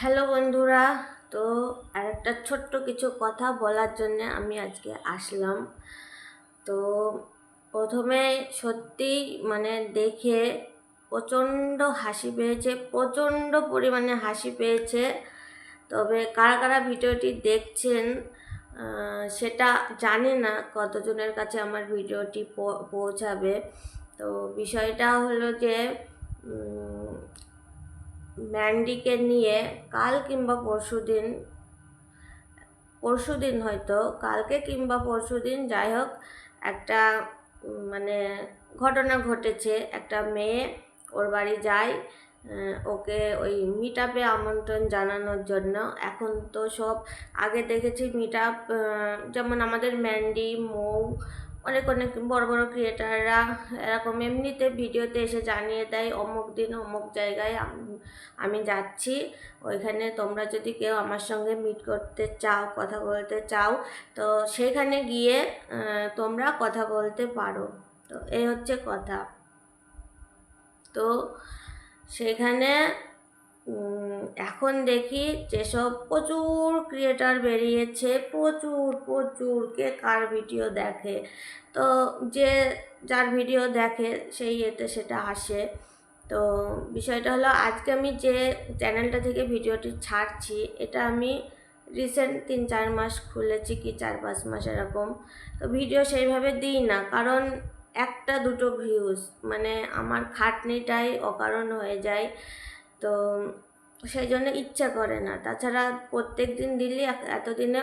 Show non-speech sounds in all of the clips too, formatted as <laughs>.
Hello বন্ধুরা, তো আরেকটা ছোট্ট কিছু কথা বলার জন্য আমি আজকে আসলাম। তো প্রথমে সত্যি মানে দেখে প্রচণ্ড হাসি পেয়েছে, প্রচণ্ড পরিমাণে হাসি পেয়েছে। তবে কারা কারা ভিডিওটি দেখছেন সেটা জানি না কতজনের কাছে আমার ভিডিওটি পৌঁছাবে। তো বিষয়টা হলো যে ম্যান্ডিকে নিয়ে কাল কিংবা পরশু দিন পরশু দিন হয়তো, কালকে কিংবা পরশু দিন যাই হোক, একটা মানে ঘটনা ঘটেছে। একটা মেয়ে ওর বাড়ি যায় ওকে ওই মিট আপে আমন্ত্রণ জানানোর জন্য। এখন তো সব, আগে দেখেছি মিট আপ যেমন আমাদের ম্যান্ডি, মৌ অনেক অনেক বড় বড় ক্রিয়েটাররা এরকম এমনিতে ভিডিওতে এসে জানিয়ে দেয়, অমুক দিন অমুক জায়গায় আমি যাচ্ছি, ওইখানে তোমরা যদি কেউ আমার সঙ্গে মিট করতে চাও, কথা বলতে চাও, তো সেখানে গিয়ে তোমরা কথা বলতে পারো। তো এই হচ্ছে কথা। তো সেখানে এখন দেখি যেসব প্রচুর ক্রিয়েটার বেরিয়েছে, প্রচুর প্রচুর কে কার ভিডিও দেখে। তো যে যার ভিডিও দেখে সেই এতে সেটা আসে। তো বিষয়টা হলো আজকে আমি যে চ্যানেলটা থেকে ভিডিওটি ছাড়ছি, এটা আমি রিসেন্ট তিন, চার মাস খুলেছি কি চার, পাঁচ মাস এরকম। তো ভিডিও সেইভাবে দিই না, কারণ একটা দুটো ভিউজ মানে আমার খাটনিটাই অকারণ হয়ে যায়। তো সেই জন্য ইচ্ছা করে না। তাছাড়া প্রত্যেক দিন দিলে এতদিনে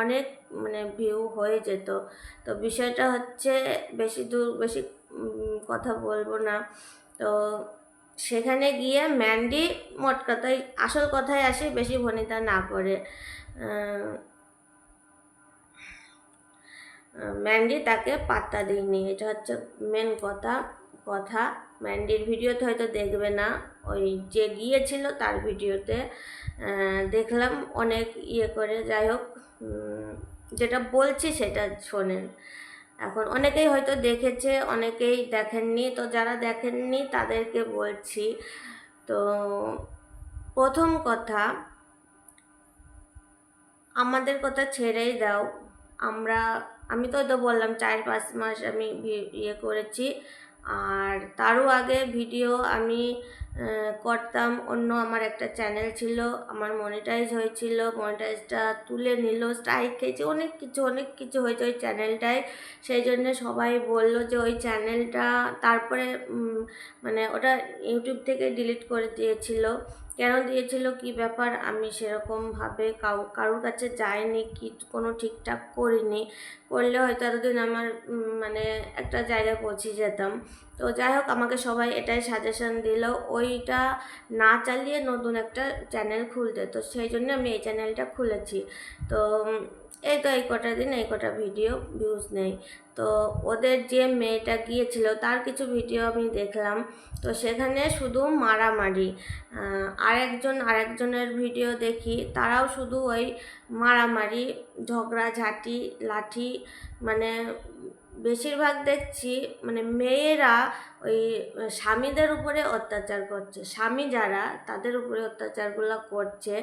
অনেক মানে ভিউ হয়ে যেত। তো বিষয়টা হচ্ছে বেশি দূর, বেশি কথা বলব না। তো সেখানে গিয়ে ম্যান্ডি মোট কথাই, আসল কথায় আসে বেশি ভনিতা না করে। ম্যান্ডি তাকে পাত্তা দিইনি এটা হচ্ছে মেন কথা কথা। ম্যান্ডির ভিডিওতে হয়তো দেখবে না। ওই যে গিয়েছিল তার ভিডিওতে দেখলাম অনেক ইয়ে করে। যাই হোক যেটা বলছি সেটা শোনেন। এখন অনেকেই হয়তো দেখেছে, অনেকেই দেখেননি। তো যারা দেখেননি, তাদেরকে বলছি। তো প্রথম কথা, আমাদের কথা ছেড়েই দাও। আমরা, আমি তো তো বললাম, চার পাঁচ মাস আমি ইয়ে করেছি। আর তারও আগে ভিডিও আমি করতাম। অন্য আমার একটা চ্যানেল ছিল, আমার মনিটাইজ হয়েছিল মনিটাইজটা তুলে নিল স্ট্রাইক খেয়েছে, অনেক কিছু অনেক কিছু হয়েছে ওই চ্যানেলটায়। সেই জন্য সবাই বলল যে ওই চ্যানেলটা, তারপরে মানে ওটা ইউটিউব থেকে ডিলিট করে দিয়েছিল। কেন দিয়েছিল, কি ব্যাপার, আমি সেরকমভাবে কাউ, কারোর কাছে যাইনি, কি কোনো ঠিকঠাক করিনি। করলে হয়তো এতদিন আমার মানে একটা জায়গায় পৌঁছে যেতাম। তো যাই হোক, আমাকে সবাই এটাই সাজেশন দিল। ওইটা না চালিয়ে নতুন একটা চ্যানেল খুলতে। তো সেই জন্য আমি এই চ্যানেলটা খুলেছি। তো এই তো এই কটা দিন, এই কটা ভিডিও ভিউজ নেই। তো ওদের যে মেয়েটা গিয়েছিল, তার কিছু ভিডিও আমি দেখলাম। তো সেখানে শুধু মারামারি। আরেকজন আরেকজনের ভিডিও দেখি, তারাও শুধু ওই মারামারি, ঝগড়াঝাঁটি, লাঠি মানে বেশিরভাগ দেখছি মানে মেয়েরা ওই স্বামীদের উপরে অত্যাচার করছে। স্বামী যারা, তাদের উপরে অত্যাচারগুলো করছে,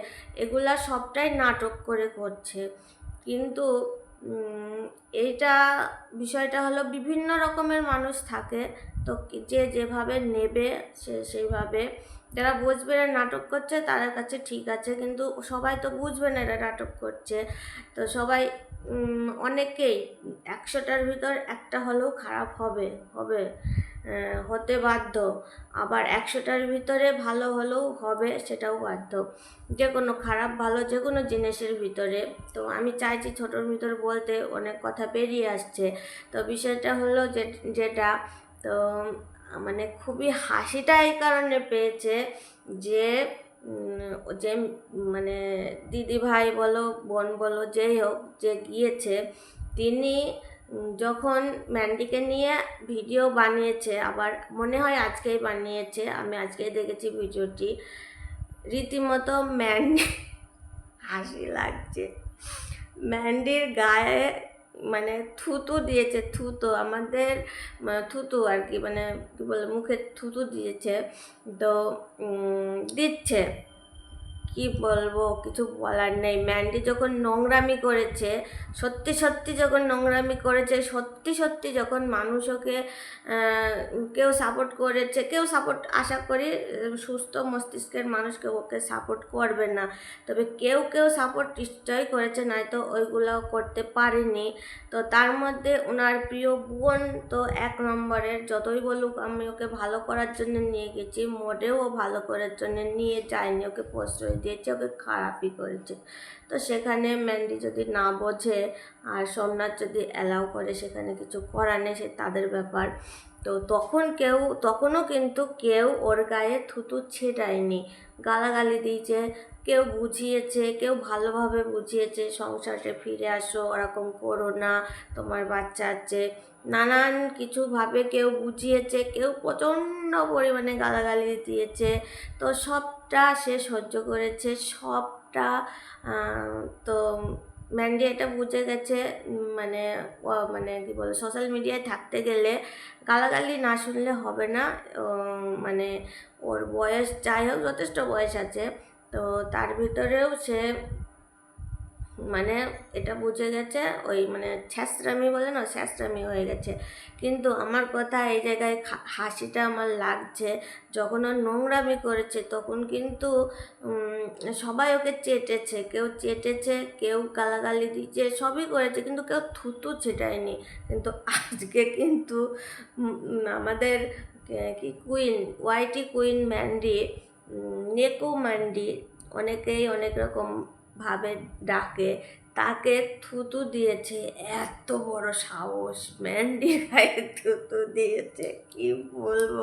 এগুলা সবটাই নাটক করে করছে। কিন্তু এইটা বিষয়টা হলো বিভিন্ন রকমের মানুষ থাকে। তো যে যেভাবে নেবে সে সেইভাবে। যারা বুঝবে নাটক করছে, তাদের কাছে ঠিক আছে। কিন্তু সবাই তো বুঝবে না এরা নাটক করছে। তো সবাই অনেকেই একশোটার ভিতর একটা হলেও খারাপ হবে হবে। হতে বাধ্য। আবার একশোটার ভিতরে ভালো হলেও হবে সেটাও বাধ্য। যে কোনো খারাপ, ভালো যে কোনো জিনিসের ভিতরে। তো আমি চাইছি ছোটোর ভিতরে বলতে অনেক কথা বেরিয়ে আসছে। তো বিষয়টা হলো যে, যেটা, তো মানে খুবই হাসিটা এই কারণে পেয়েছে যে যে মানে দিদি ভাই বলো, বোন বলো, যেই হোক, যে গিয়েছে, তিনি যখন ম্যান্ডিকে নিয়ে ভিডিও বানিয়েছে, আবার মনে হয় আজকেই বানিয়েছে, আমি আজকেই দেখেছি ভিডিওটি, রীতিমতো ম্যান্ডি <laughs> হাসি লাগছে। ম্যান্ডির গায়ে মানে থুতু দিয়েছে, থুতু, আমাদের থুতু আর কি মানে কী বলে, মুখে থুতু দিয়েছে, তো দিচ্ছে। কি বলব, কিছু বলার নেই। ম্যান্ডি যখন নোংরামি করেছে, সত্যি সত্যি যখন নোংরামি করেছে, সত্যি সত্যি যখন মানুষ ওকে কেউ সাপোর্ট করেছে, কেউ সাপোর্ট আশা করি সুস্থ মস্তিষ্কের মানুষকে ওকে সাপোর্ট করবে না। তবে কেউ কেউ সাপোর্ট নিশ্চয়ই করেছে, নয়তো ওইগুলো করতে পারেনি। তো তার মধ্যে ওনার প্রিয় বোন তো এক নম্বরের, যতই বলুক আমি ওকে ভালো করার জন্য নিয়ে গেছি, মোটেও ও ভালো করার জন্য নিয়ে যায়নি, ওকে প্রশ্রয় দিয়েছে ওকে খারাপই করেছে। তো সেখানে ম্যান্ডি যদি না বোঝে আর সোমনাথ যদি অ্যালাউ করে সেখানে কিছু করার নেই, সে তাদের ব্যাপার। তো তখন কেউ, তখনও কিন্তু কেউ ওর গায়ে থুতু ছেটায়নি গালাগালি দিয়েছে, কেউ বুঝিয়েছে, কেউ ভালোভাবে বুঝিয়েছে সংসারে ফিরে আসো, ওরকম করো না, তোমার বাচ্চা আছে। নানান কিছুভাবে কেউ বুঝিয়েছে, কেউ প্রচণ্ড পরিমাণে গালাগালি দিয়েছে। তো সবটা সে সহ্য করেছে, সবটা তো ম্যান্ডি এটা বুঝে গেছে মানে মানে কী বলে সোশ্যাল মিডিয়ায় থাকতে গেলে গালাগালি না শুনলে হবে না মানে ওর বয়স যাই হোক, যথেষ্ট বয়স আছে, তো তার ভিতরেও সে মানে এটা বুঝে গেছে, ওই মানে ছ্যাঁচড়ামি বলে না, ছ্যাঁচড়ামি হয়ে গেছে। কিন্তু আমার কথা এই জায়গায় হাসিটা আমার লাগছে। যখন ও নোংরামি করেছে, তখন কিন্তু সবাই ওকে চেটেছে। কেউ চেটেছে, কেউ গালাগালি দিচ্ছে সবই করেছে, কিন্তু কেউ থুতু ছেটায়নি। কিন্তু আজকে কিন্তু আমাদের, কি queen YT queen Mandy নেকো Mandy, অনেকেই অনেক রকম ভাবে ডাকে, তাকে থুতু দিয়েছে, এত বড় সাহস। ম্যান্ডি গায়ে থুতু দিয়েছে, কি বলব?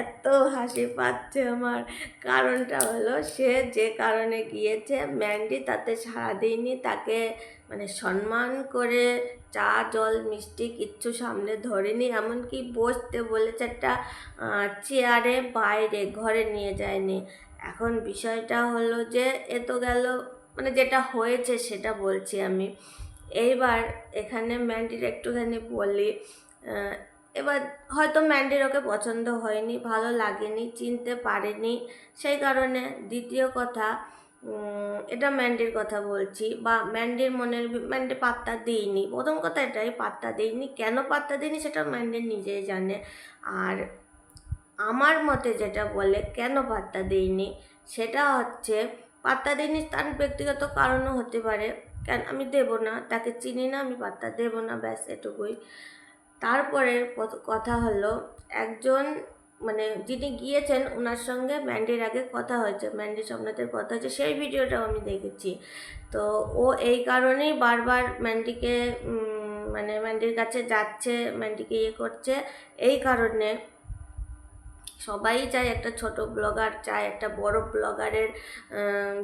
এত হাসি পাচ্ছে আমার। কারণটা হলো সে যে কারণে গিয়েছে, ম্যান্ডি তাতে সাড়া দিইনি তাকে মানে সম্মান করে চা, জল, মিষ্টি কিচ্ছু সামনে ধরেনি, এমনকি বসতে বলেছে একটা চেয়ারে বাইরে, ঘরে নিয়ে যায়নি। এখন বিষয়টা হলো যে, এ তো গেল মানে যেটা হয়েছে সেটা বলছি আমি। এইবার এখানে ম্যান্ডির একটুখানি বলি এবার হয়তো ম্যান্ডির ওকে পছন্দ হয়নি, ভালো লাগেনি, চিনতে পারেনি, সেই কারণে দ্বিতীয় কথা এটা ম্যান্ডির কথা বলছি বা ম্যান্ডির মনের ম্যান্ডি পাত্তা দিইনি। প্রথম কথা এটাই, পাত্তা দিইনি। কেন পাত্তা দিইনি সেটা ম্যান্ডি নিজেই জানে। আর আমার মতে যেটা বলে, কেন পাত্তা দিইনি, সেটা হচ্ছে পাত্তা দিইনি, তার ব্যক্তিগত কারণও হতে পারে। কেন, আমি দেব না, তাকে চিনি না, আমি পাত্তা দেব না, ব্যাস এটুকুই। তারপরে কথা হলো, একজন মানে যিনি গিয়েছেন ওনার সঙ্গে ম্যান্ডির আগে কথা হয়েছে। ম্যান্ডি সোমনাথের কথা হয়েছে, সেই ভিডিওটাও আমি দেখেছি। তো ও এই কারণেই বারবার ম্যান্ডিকে মানে ম্যান্ডির কাছে যাচ্ছে, ম্যান্ডিকে ইয়ে করছে, এই কারণে সবাই চায় একটা ছোট ব্লগার চায় একটা বড় ব্লগারের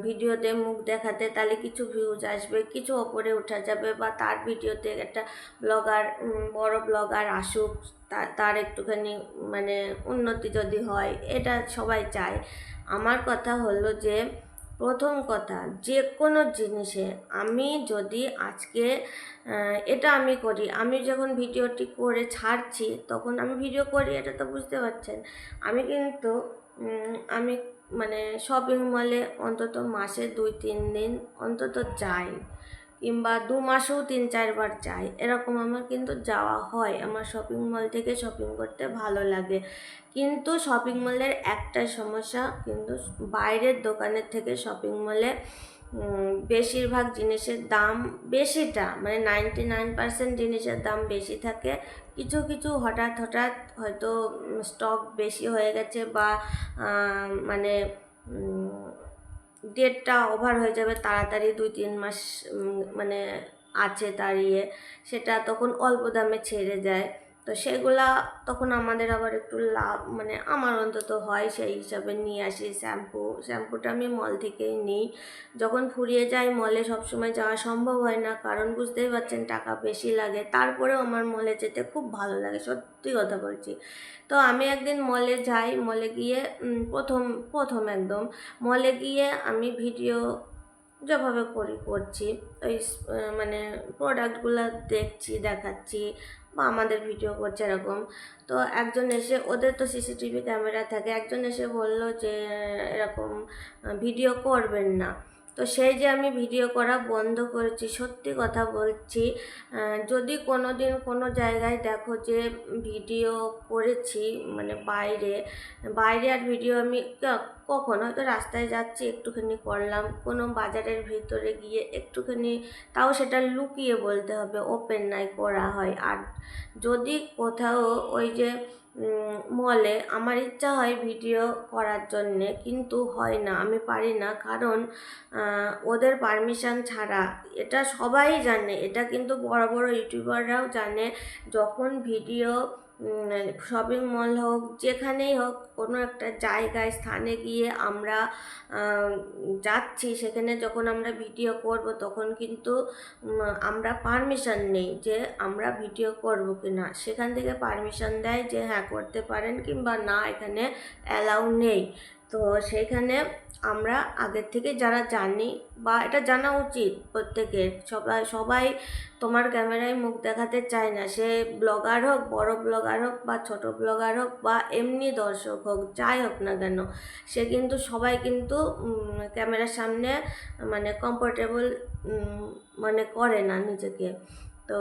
ভিডিওতে মুখ দেখাতে, তাহলে কিছু ভিউজ আসবে, কিছু ওপরে উঠা যাবে বা তার ভিডিওতে একটা ব্লগার বড় ব্লগার আসুক তার একটুখানি মানে উন্নতি যদি হয়, এটা সবাই চায়। আমার কথা হলো যে প্রথম কথা যে কোনো জিনিসে আমি যদি আজকে এটা আমি করি, আমি যখন ভিডিওটি করে ছাড়ছি, তখন আমি ভিডিও করি, এটা তো বুঝতে পারছেন। আমি কিন্তু আমি মানে শপিং মলে অন্তত মাসে দুই, তিন দিন অন্তত যাই। কিংবা দু মাসেও তিন চারবার যাই, এরকম আমার কিন্তু যাওয়া হয়। আমার শপিং মল থেকে শপিং করতে ভালো লাগে। কিন্তু শপিং মলের একটাই সমস্যা, কিন্তু বাইরের দোকানের থেকে শপিং মলে বেশিরভাগ জিনিসের দাম বেশিটা মানে নাইনটি নাইন পার্সেন্ট জিনিসের দাম বেশি থাকে। কিছু কিছু হঠাৎ হঠাৎ হয়তো স্টক বেশি হয়ে গেছে বা মানে ডেটটা ওভার হয়ে যাবে তাড়াতাড়ি দুই, তিন মাস মানে আছে তার ইয়ে সেটা তখন অল্প দামে ছেড়ে যায় তো সেগুলা তখন আমাদের আবার একটু লাভ মানে আমার অন্তত হয় সেই হিসাবে নিয়ে আসি শ্যাম্পু। শ্যাম্পুটা আমি মল থেকেই নিই। যখন ফুরিয়ে যাই মলে সবসময় যাওয়া সম্ভব হয় না, কারণ বুঝতেই পারছেন টাকা বেশি লাগে। তারপরেও আমার মলে যেতে খুব ভালো লাগে, সত্যি কথা বলছি। তো আমি একদিন মলে যাই, মলে গিয়ে প্রথম প্রথম একদম মলে গিয়ে আমি ভিডিও যেভাবে করি, করছি। ওই মানে প্রোডাক্টগুলো দেখছি, দেখাচ্ছি। বা আমাদের ভিডিও করছে এরকম। তো একজন এসে, ওদের তো সিসিটিভি ক্যামেরা থাকে, একজন এসে বলল যে, এরকম ভিডিও করবেন না। তো সেই যে আমি ভিডিও করা বন্ধ করেছি, সত্যি কথা বলছি যদি কোনো দিন কোনো জায়গায় দেখো যে ভিডিও করেছি মানে বাইরে বাইরে আর ভিডিও আমি কখন? হয়তো রাস্তায় যাচ্ছি, একটুখানি করলাম, কোনো বাজারের ভিতরে গিয়ে একটুখানি, তাও সেটা লুকিয়ে বলতে হবে ওপেন নাই, করা হয়। আর যদি কোথাও ওই যে মলে আমার ইচ্ছা হয় ভিডিও করার জন্যে, কিন্তু হয় না, আমি পারি না। কারণ ওদের পারমিশন ছাড়া, এটা সবাই জানে। এটা কিন্তু বড় বড় ইউটিউবাররাও জানে, যখন ভিডিও শপিং মল হোক, যেখানেই হোক, কোনো একটা জায়গায়, স্থানে গিয়ে আমরা যাচ্ছি, সেখানে যখন আমরা ভিডিও করব, তখন কিন্তু আমরা পারমিশন নেই যে আমরা ভিডিও করব কি না সেখান থেকে পারমিশন দেয় যে হ্যাঁ করতে পারেন কিংবা না, এখানে অ্যালাউ নেই। তো সেইখানে আমরা আগের থেকে যারা জানি বা এটা জানা উচিত প্রত্যেকের, সবাই সবাই তোমার ক্যামেরায় মুখ দেখাতে চায় না। সে ব্লগার হোক, বড় ব্লগার হোক বা ছোট ব্লগার হোক বা এমনি দর্শক হোক, যাই হোক না কেন, সে কিন্তু, সবাই কিন্তু ক্যামেরার সামনে মানে কমফোর্টেবল মানে করে না নিজেকে। তো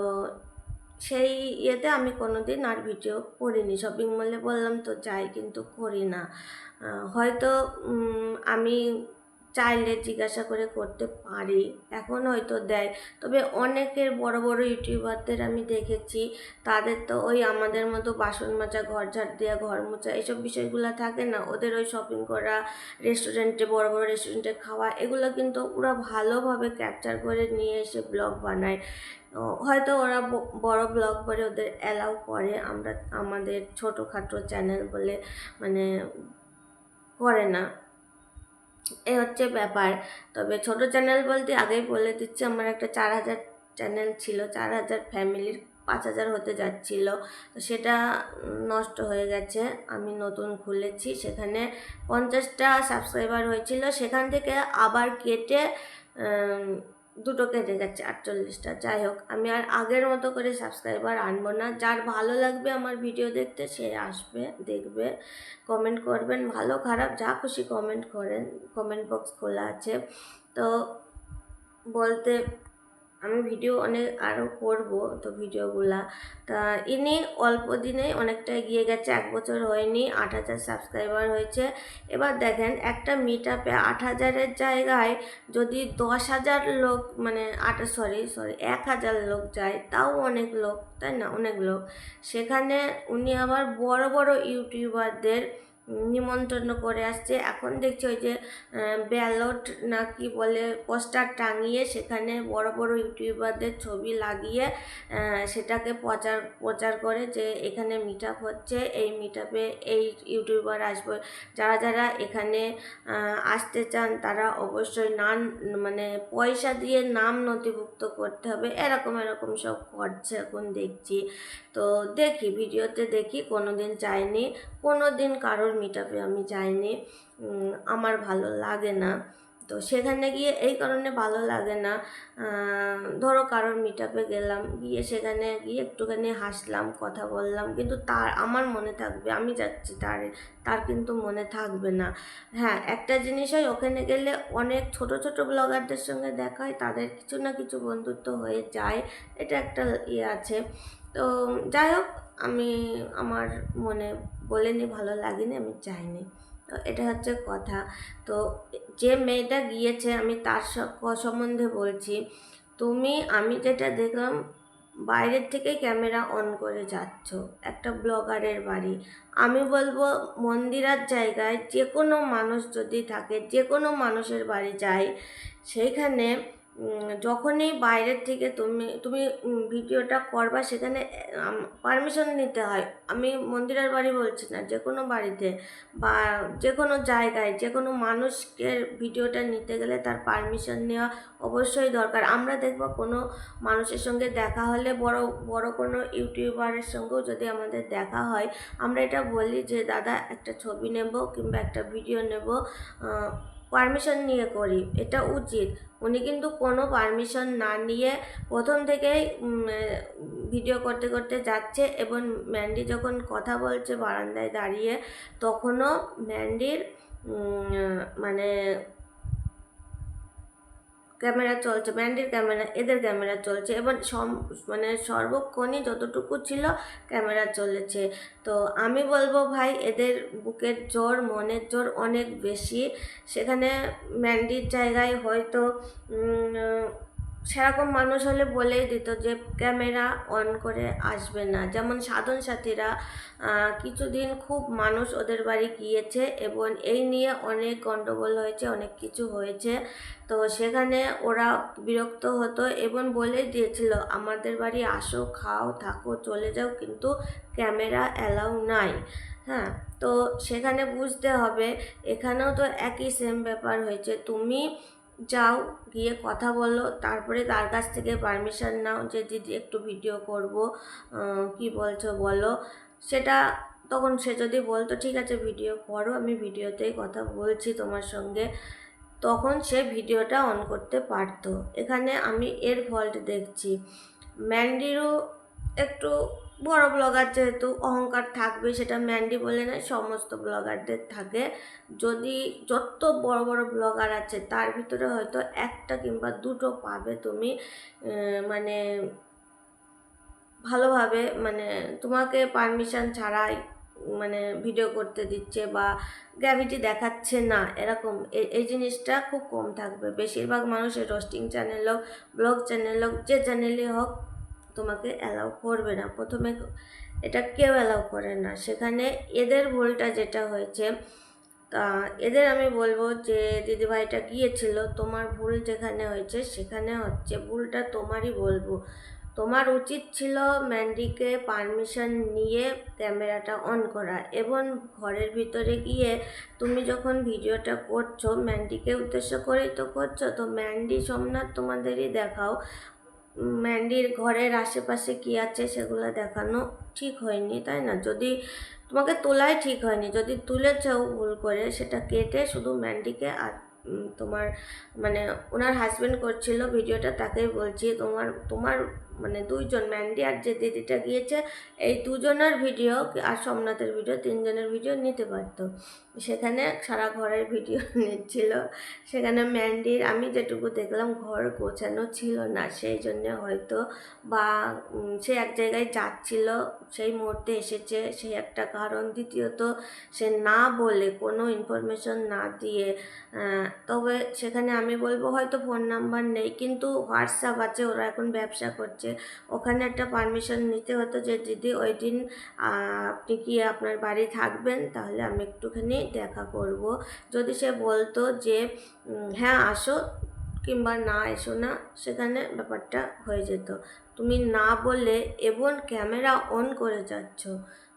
সেই ইয়েতে আমি কোনো দিন আর ভিডিও করিনি। শপিং মলে বললাম তো যাই, কিন্তু করি না। হয়তো আমি চাইলে জিজ্ঞাসা করে করতে পারি। এখন হয়তো দেয়। তবে অনেকের বড় বড় ইউটিউবারদের আমি দেখেছি, তাদের তো ওই আমাদের মতো বাসন মাজা, ঘর ঝাড় দেওয়া ঘর মোছা এইসব বিষয়গুলো থাকে না। ওদের ওই শপিং করা রেস্টুরেন্টে বড় বড় রেস্টুরেন্টে খাওয়া, এগুলো কিন্তু ওরা ভালোভাবে ক্যাপচার করে নিয়ে এসে ব্লগ বানায়। হয়তো ওরা বড় ব্লগ করে ওদের অ্যালাউ করে। আমরা, আমাদের ছোটোখাটো চ্যানেল বলে মানে করে না। এই হচ্ছে ব্যাপার। তবে ছোট চ্যানেল বলতে আগেই বলে দিচ্ছি, আমার একটা চার হাজার চ্যানেল ছিল, চার হাজার ফ্যামিলির পাঁচ হাজার হতে যাচ্ছিল। তো সেটা নষ্ট হয়ে গেছে। আমি নতুন খুলেছি, সেখানে পঞ্চাশটা সাবস্ক্রাইবার হয়েছিল। সেখান থেকে আবার কেটে দুটো কেটে গেছে আটচল্লিশটা। যাই হোক, আমি আর আগের মতো করে সাবস্ক্রাইবার আনব না। যার ভালো লাগবে আমার ভিডিও দেখতে, সে আসবে, দেখবে কমেন্ট করবেন। ভালো, খারাপ, যা খুশি কমেন্ট করেন। কমেন্ট বক্স খোলা আছে। তো বলতে আমি ভিডিও অনেক আরও করব তো ভিডিওগুলা। তা ইনি অল্প দিনে অনেকটা এগিয়ে গেছে, এক বছর হয়নি, আট হাজার সাবস্ক্রাইবার হয়েছে। এবার দেখেন, একটা মিট আপে আট হাজারের জায়গায় যদি দশ হাজার লোক মানে আট সরি সরি এক হাজার লোক যায়, তাও অনেক লোক, তাই না? অনেক লোক। সেখানে উনি আবার বড় বড় ইউটিউবারদের নিমন্ত্রণ করে আসছে। এখন দেখছি ওই যে ব্যালট না কি বলে, পোস্টার টাঙিয়ে সেখানে বড় বড় ইউটিউবারদের ছবি লাগিয়ে সেটাকে প্রচার প্রচার করে যে এখানে মিট হচ্ছে, এই মিট এই ইউটিউবার আসবে। যারা যারা এখানে আসতে চান তারা অবশ্যই নাম মানে পয়সা দিয়ে নাম নথিভুক্ত করতে হবে। এরকম এরকম সব করছে এখন দেখছি। তো দেখি, ভিডিওতে দেখি কোনো দিন যাইনি কোনো দিন কারোর মিট আপে আমি যাইনি। আমার ভালো লাগে না। তো সেখানে গিয়ে এই কারণে ভালো লাগে না। ধরো কারোর মিট আপে গেলাম, গিয়ে সেখানে গিয়ে একটুখানি হাসলাম, কথা বললাম, কিন্তু তার, আমার মনে থাকবে, আমি যাচ্ছি তার তার কিন্তু মনে থাকবে না। হ্যাঁ একটা জিনিস হয়, ওখানে গেলে অনেক ছোট ছোট ব্লগারদের সঙ্গে দেখা হয়, তাদের কিছু না কিছু বন্ধুত্ব হয়ে যায়, এটা একটা ইয়ে আছে। তো যাই হোক, আমি, আমার মনে বলেনি ভালো লাগেনি, আমি চাইনি। তো এটা হচ্ছে কথা। তো যে মেয়েটা গিয়েছে, আমি তার সম্বন্ধে বলছি, তুমি, আমি যেটা দেখলাম, বাইরের থেকে ক্যামেরা অন করে যাচ্ছ, একটা ব্লগারের বাড়ি। আমি বলব, মন্দিরার জায়গায় যে কোনো মানুষ যদি থাকে যে কোনো মানুষের বাড়ি যায়, সেইখানে যখনই বাইরের থেকে তুমি তুমি ভিডিওটা করবা, সেখানে পারমিশন নিতে হয়। আমি মন্দিরের বাড়ি বলছি না, যে কোনো বাড়িতে বা যে কোনো জায়গায়, যে কোনো মানুষকে ভিডিওটা নিতে গেলে তার পারমিশন নেওয়া অবশ্যই দরকার। আমরা দেখব কোনো মানুষের সঙ্গে দেখা হলে, বড় বড় কোনো ইউটিউবারের সঙ্গেও যদি আমাদের দেখা হয়, আমরা এটা বলি যে, দাদা, একটা ছবি নেব কিংবা একটা ভিডিও নেব। পারমিশন নিয়ে করি। এটা উচিত। উনি কিন্তু কোনো পারমিশন না নিয়ে প্রথম থেকেই ভিডিও করতে করতে যাচ্ছে এবং ম্যান্ডি যখন কথা বলছে বারান্দায় দাঁড়িয়ে, তখনও ম্যান্ডির মানে ক্যামেরা চলছে ব্যান্ডের ক্যামেরা, এদের ক্যামেরা চলছে। এবং সম- মানে সর্বক্ষণই যতটুকু ছিল ক্যামেরা চলেছে। তো আমি বলব ভাই, এদের বুকের জোর, মনের জোর অনেক বেশি। সেখানে ম্যান্ডির জায়গায় হয়তো সেরকম মানুষ হলে বলেই দিত যে, ক্যামেরা অন করে আসবে না। যেমন সাধন সাথীরা কিছুদিন খুব মানুষ ওদের বাড়ি গিয়েছে এবং এই নিয়ে অনেক গন্ডগোল হয়েছে, অনেক কিছু হয়েছে। তো সেখানে ওরা বিরক্ত হতো এবং বলে দিয়েছিল, আমাদের বাড়ি আসো, খাও, থাকো, চলে যাও, কিন্তু ক্যামেরা অ্যালাউ নাই। হ্যাঁ তো সেখানে বুঝতে হবে, এখানেও তো একই সেম ব্যাপার হয়েছে। তুমি যাও, গিয়ে কথা বলো। তারপরে তার কাছ থেকে পারমিশন নাও যে, দিদি, একটু ভিডিও করব। কি বলছো বলো। সেটা তখন সে যদি বলতো, ঠিক আছে ভিডিও করো, আমি ভিডিওতেই কথা বলছি তোমার সঙ্গে। তখন সে ভিডিওটা অন করতে পারতো। এখানে আমি এর ফল্ট দেখছি। ম্যান্ডিরও একটু বড় ব্লগার যেহেতু অহংকার থাকবে, সেটা ম্যান্ডি বলে না, সমস্ত ব্লগারদের থাকে। যদি যত বড় বড় ব্লগার আছে, তার ভিতরে হয়তো একটা কিংবা দুটো পাবে তুমি মানে ভালোভাবে মানে তোমাকে পারমিশন ছাড়াই মানে ভিডিও করতে দিচ্ছে বা গ্র্যাভিটি দেখাচ্ছে না, এরকম। এই জিনিসটা খুব কম থাকবে। বেশিরভাগ মানুষের রোস্টিং চ্যানেল হোক ব্লগ চ্যানেল হোক, যে চ্যানেলই হোক তোমাকে অ্যালাউ করবে না। প্রথমে এটা কেউ অ্যালাউ করে না। সেখানে এদের ভুলটা যেটা হয়েছে এদের আমি বলব যে, দিদিভাইটা গিয়েছিল, তোমার ভুল যেখানে হয়েছে, সেখানে হচ্ছে ভুলটা তোমারই বলব। তোমার উচিত ছিল ম্যান্ডিকে পারমিশন নিয়ে ক্যামেরাটা অন করা এবং ঘরের ভিতরে গিয়ে তুমি যখন ভিডিওটা করছ, ম্যান্ডিকে উদ্দেশ্য করেই তো করছ, তো ম্যান্ডি, সোমনাথ তোমাদেরই দেখাও। ম্যান্ডির ঘরের আশেপাশে কী আছে সেগুলো দেখানো ঠিক হয়নি, তাই না? যদি তোমাকে তোলাই ঠিক হয়নি, যদি তুলেছেও ভুল করে, সেটা কেটে শুধু ম্যান্ডিকে আর তোমার মানে ওনার হাজব্যান্ড করছিল ভিডিওটা, তাকেই বলছি, তোমার তোমার মানে দুইজন ম্যান্ডি আর যে দিদিটা গিয়েছে, এই দুজনের ভিডিও আর সোমনাথের ভিডিও তিনজনের ভিডিও নিতে পারতো। সেখানে সারা ঘরের ভিডিও <laughs> নিচ্ছিল। সেখানে ম্যান্ডির আমি যেটুকু দেখলাম, ঘর গোছানো ছিল না। সেই জন্য হয়তো বা সে এক জায়গায় যাচ্ছিল, সেই মুহূর্তে এসেছে সেই একটা কারণ। দ্বিতীয়ত, সে না বলে কোনো ইনফরমেশন না দিয়ে তবে সেখানে আমি বলব হয়তো ফোন নাম্বার নেই, কিন্তু হোয়াটসঅ্যাপ আছে, ওরা এখন ব্যবসা করছে। ওখানে একটা পারমিশন নিতে হতো যে, দিদি, ওই দিন আপনি কি আপনার বাড়ি থাকবেন? তাহলে আমি একটুখানি দেখা করব। যদি সে বলতো যে হ্যাঁ আসো। কিংবা, না, এসো না। সেখানে ব্যাপারটা হয়ে যেত। তুমি না বলে এবং ক্যামেরা অন করে যাচ্ছ।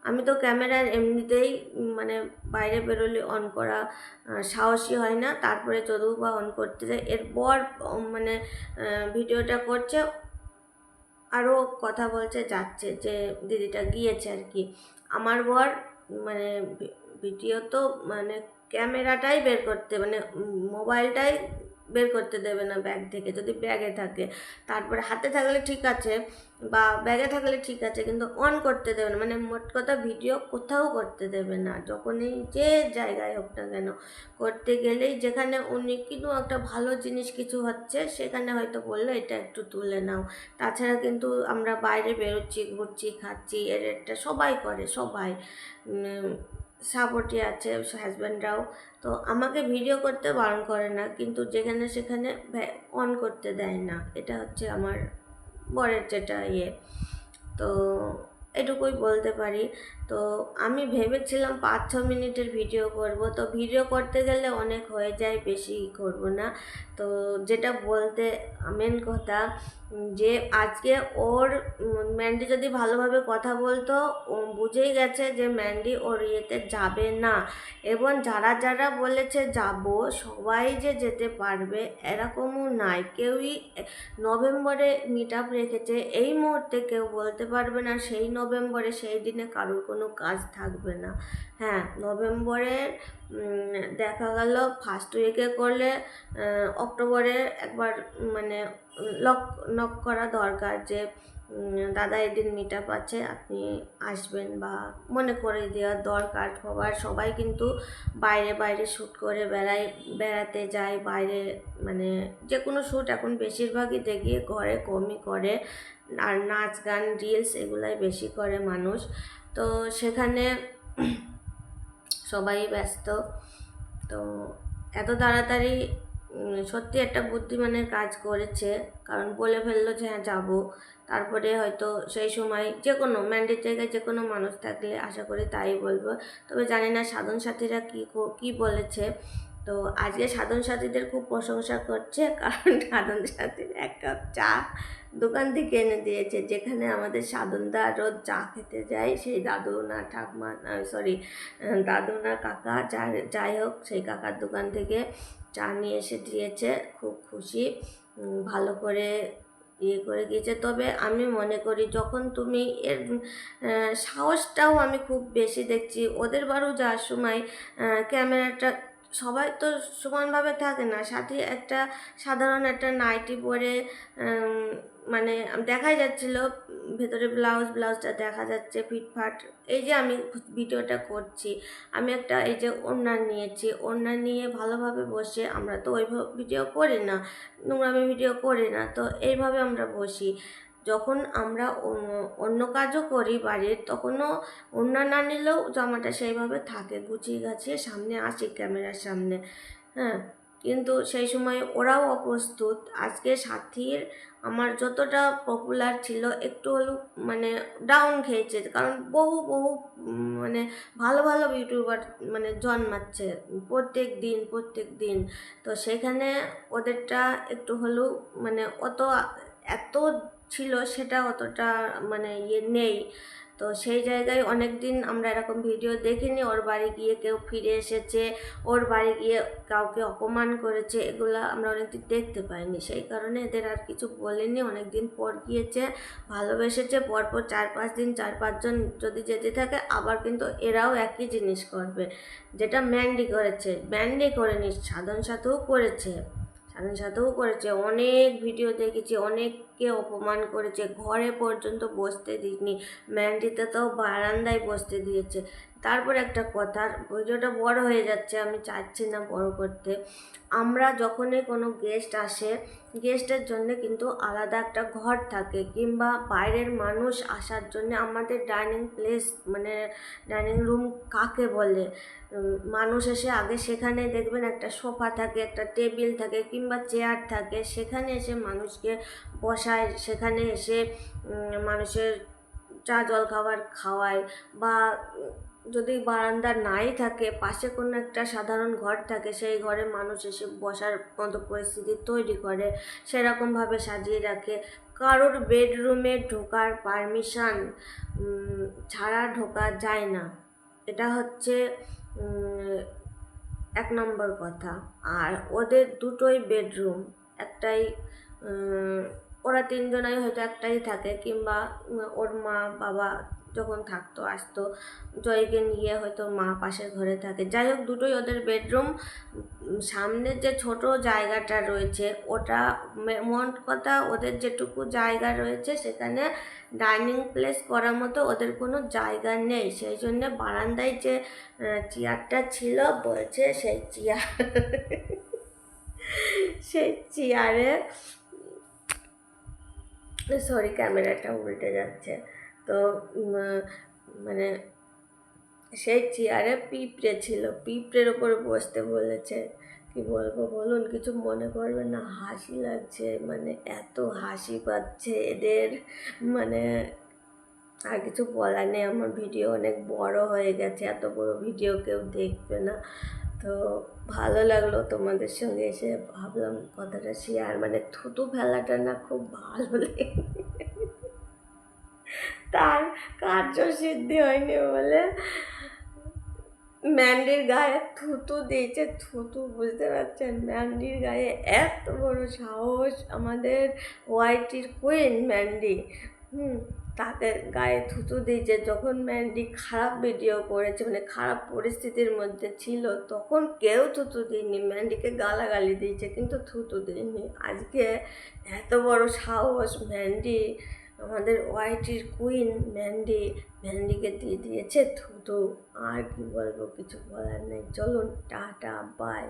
আমি তো ক্যামেরা এমনিতেই মানে বাইরে বেরোলে অন করা সাহসী হয় না। তারপরে যদু বা অন করতে যায় এরপর মানে ভিডিওটা করছে। আরও কথা বলছে, যাচ্ছে যে দিদিটা গিয়েছে আর কি। আমার বর মানে ভিডিও তো মানে ক্যামেরাটাই বের করতে মানে মোবাইলটাই বের করতে দেবে না ব্যাগ থেকে, যদি ব্যাগে থাকে। তারপরে হাতে থাকলে ঠিক আছে বা ব্যাগে থাকলে ঠিক আছে, কিন্তু অন করতে দেবে না। মানে মোট কথা ভিডিও কোথাও করতে দেবে না। যখনই যে জায়গায় হোক না কেন, করতে গেলেই যেখানে উনি কিন্তু একটা ভালো জিনিস কিছু হচ্ছে, সেখানে হয়তো বলল, এটা একটু তুলে নাও। তাছাড়া কিন্তু আমরা বাইরে বেরোচ্ছি, ঘুরছি, খাচ্ছি, এর একটা সবাই করে, সবাই। সাপোর্টে আছে হাজব্যান্ডরাও তো আমাকে ভিডিও করতে বারণ করে না, কিন্তু যেখানে সেখানে অন করতে দেয় না। এটা হচ্ছে আমার বরের যেটা ইয়ে। তো এটুকুই বলতে পারি। তো আমি ভেবেছিলাম পাঁচ, ছ মিনিটের ভিডিও করব। তো ভিডিও করতে গেলে অনেক হয়ে যায়, বেশি করব না। তো যেটা বলতে মেন কথা যে আজকে ওর ম্যান্ডি যদি ভালোভাবে কথা বলতো, ও বুঝেই গেছে যে ম্যান্ডি ওর ইয়েতে যাবে না। এবং যারা যারা বলেছে যাব, সবাই যে যেতে পারবে এরকমও নাই। কেউই নভেম্বরে মিট আপ রেখেছে, এই মুহূর্তে কেউ বলতে পারবে না, সেই নভেম্বরে, সেই দিনে কারোর কোনো কাজ থাকবে না। হ্যাঁ নভেম্বরের দেখা গেল ফার্স্ট উইকে করলে অক্টোবরে একবার মানে লক নক করা দরকার যে দাদা এদিন মিট আপ আছে, আপনি আসবেন বা মনে করে দেওয়ার দরকার। সবার, সবাই কিন্তু বাইরে বাইরে শ্যুট করে বেড়ায়, বেড়াতে যায়, বাইরে মানে যে কোনো শ্যুট এখন বেশিরভাগই দেখি ঘরে কমই করে। আর নাচ গান রিলস এগুলাই বেশি করে মানুষ। তো সেখানে সবাই ব্যস্ত। তো এত তাড়াতাড়ি সত্যি একটা বুদ্ধিমানের কাজ করেছে। কারণ বলে ফেলল যে হ্যাঁ যাব। তারপরে হয়তো সেই সময় যে কোনো ম্যান্ডের জায়গায় যে কোনো মানুষ থাকলে আশা করি তাই বলব। তবে জানি না সাধন সাথীরা কী, কো- বলেছে। তো আজকে সাধন সাথীদের খুব প্রশংসা করছে। কারণ সাধন সাথীর এক কাপ চা দোকান থেকে এনে দিয়েছে, যেখানে আমাদের সাধনদা রোজ চা খেতে যায়, সেই দাদু না ঠাকমা সরি দাদু না কাকা, যাই যাই হোক, সেই কাকার দোকান থেকে চা নিয়ে এসে দিয়েছে, খুব খুশি ভালো করে ইয়ে করে গিয়েছে তবে আমি মনে করি যখন তুমি এর সাহসটাও আমি খুব বেশি দেখছি, ওদের বাড়িও যাওয়ার সময় ক্যামেরাটা সবাই তো সমানভাবে থাকে না, সাথে একটা সাধারণ একটা নাইটি পরে মানে দেখাই যাচ্ছিল, ভেতরে ব্লাউজ ব্লাউজটা দেখা যাচ্ছে, ফিটফাট। এই যে আমি ভিডিওটা করছি, আমি একটা এই যে ওড়না নিয়েছি, ওড়না নিয়ে ভালোভাবে বসে আমরা তো ওইভাবে ভিডিও করি না, নোংরামি ভিডিও করি না, তো এইভাবে আমরা বসি। যখন আমরা অন্য- অন্য কাজও করি বাড়ির, তখনও অন্য না নিলেও জামাটা সেইভাবে থাকে, গুছিয়ে গাছিয়ে সামনে আসি ক্যামেরার সামনে। হ্যাঁ কিন্তু সেই সময় ওরাও অপ্রস্তুত। আজকে সাথীর আমার যতটা পপুলার ছিল, একটু হলেও মানে ডাউন খেয়েছে। কারণ বহু বহু মানে ভালো ভালো ইউটিউবার মানে জন্মাচ্ছে প্রত্যেক দিন প্রত্যেক দিন। তো সেখানে ওদেরটা একটু হলেও মানে অত, এত ছিল সেটা অতটা মানে ইয়ে নেই। তো সেই জায়গায় অনেক দিন আমরা এরকম ভিডিও দেখিনি। ওর বাড়ি গিয়ে কেউ ফিরে এসেছে, ওর বাড়ি গিয়ে কাউকে অপমান করেছে, এগুলো আমরা অনেকদিন দেখতে পাইনি। সেই কারণে এদের আর কিছু বলেনি। অনেক দিন পর গিয়েছে, ভালোবেসেছে পরপর চার পাঁচ দিন, চার পাঁচজন যদি যেতে থাকে, আবার কিন্তু এরাও একই জিনিস করবে। যেটা ম্যান্ডি করেছে, ম্যান্ডি করেনি সাধন সাথেও করেছে। সাধন সাথেও করেছে, অনেক ভিডিও দেখেছি, অনেককে অপমান করেছে, ঘরে পর্যন্ত বসতে দিইনি ম্যান্ডিতে তো বারান্দায় বসতে দিয়েছে। তারপর একটা কথা, ভিডিওটা বড় হয়ে যাচ্ছে, আমি চাচ্ছি না বড় করতে। আমরা যখনই কোনো গেস্ট আসে গেস্টের জন্য কিন্তু আলাদা একটা ঘর থাকে, কিংবা বাইরের মানুষ আসার জন্য আমাদের ডাইনিং প্লেস মানে ডাইনিং রুম কাকে বলে? মানুষ এসে আগে সেখানে দেখবেন একটা সোফা থাকে, একটা টেবিল থাকে, কিংবা চেয়ার থাকে, সেখানে এসে মানুষকে বসায়, সেখানে এসে মানুষের চা জল খাবার খাওয়ায়, বা যদি বারান্দা নাই থাকে, পাশে কোনো একটা সাধারণ ঘর থাকে, সেই ঘরে মানুষ এসে বসার মতো পরিস্থিতি তৈরি করে, সেরকমভাবে সাজিয়ে রাখে। কারোর বেডরুমে ঢোকার পারমিশন ছাড়া ঢোকা যায় না। এটা হচ্ছে এক নম্বর কথা। আর ওদের দুটোই বেডরুম, একটাই ওরা তিনজনাই হয়তো একটাই থাকে, কিংবা ওর মা, বাবা যখন থাকতো, আসতো, জয়কে নিয়ে হয়তো মা পাশের ঘরে থাকে। যাই হোক, দুটোই ওদের বেডরুম সামনের যে ছোট জায়গাটা রয়েছে, ওটা মন কথা ওদের যেটুকু জায়গা রয়েছে, সেখানে ডাইনিং প্লেস করার মতো ওদের কোনো জায়গা নেই। সেই জন্য বারান্দায় যে চেয়ারটা ছিল, বলছে সেই চেয়ার <laughs> সেই চেয়ারে সরি ক্যামেরাটা উল্টে যাচ্ছে। তো মানে সেই চেয়ারে পিঁপড়ে ছিল। পিঁপড়ের ওপর বসতে বলেছে, কি বলব বলুন, কিছু মনে করবেন না, হাসি লাগছে মানে এত হাসি পাচ্ছে এদের মানে আর কিছু বলার নেই, আমার ভিডিও অনেক বড় হয়ে গেছে, এত বড় ভিডিও কেউ দেখবে না। তো ভালো লাগল তোমাদের সঙ্গে এসে ভাবলাম কথাটা শেয়ার মানে থুতু ফেলাটা না খুব ভালো লেগে তার কার্যসিদ্ধি হয়নি বলে ম্যান্ডির গায়ে থুতু দিয়েছে, থুতু বুঝতে পারছেন? ম্যান্ডির গায়ে এত বড় সাহস আমাদের ওয়াইটির কুইন ম্যান্ডি। হুম, তাদের গায়ে থুতু দিয়েছে। যখন ম্যান্ডি খারাপ ভিডিও করেছে মানে খারাপ পরিস্থিতির মধ্যে ছিল, তখন কেউ থুতু দিইনি। ম্যান্ডিকে গালাগালি দিয়েছে, কিন্তু থুতু দিইনি। আজকে এত বড় সাহস ম্যান্ডি আমাদের ওয়াইটির কুইন ম্যান্ডি ম্যান্ডিকে দিয়ে দিয়েছে থুতু। আর কি বলব, কিছু বলার নেই। চলুন, টাটা, বাই।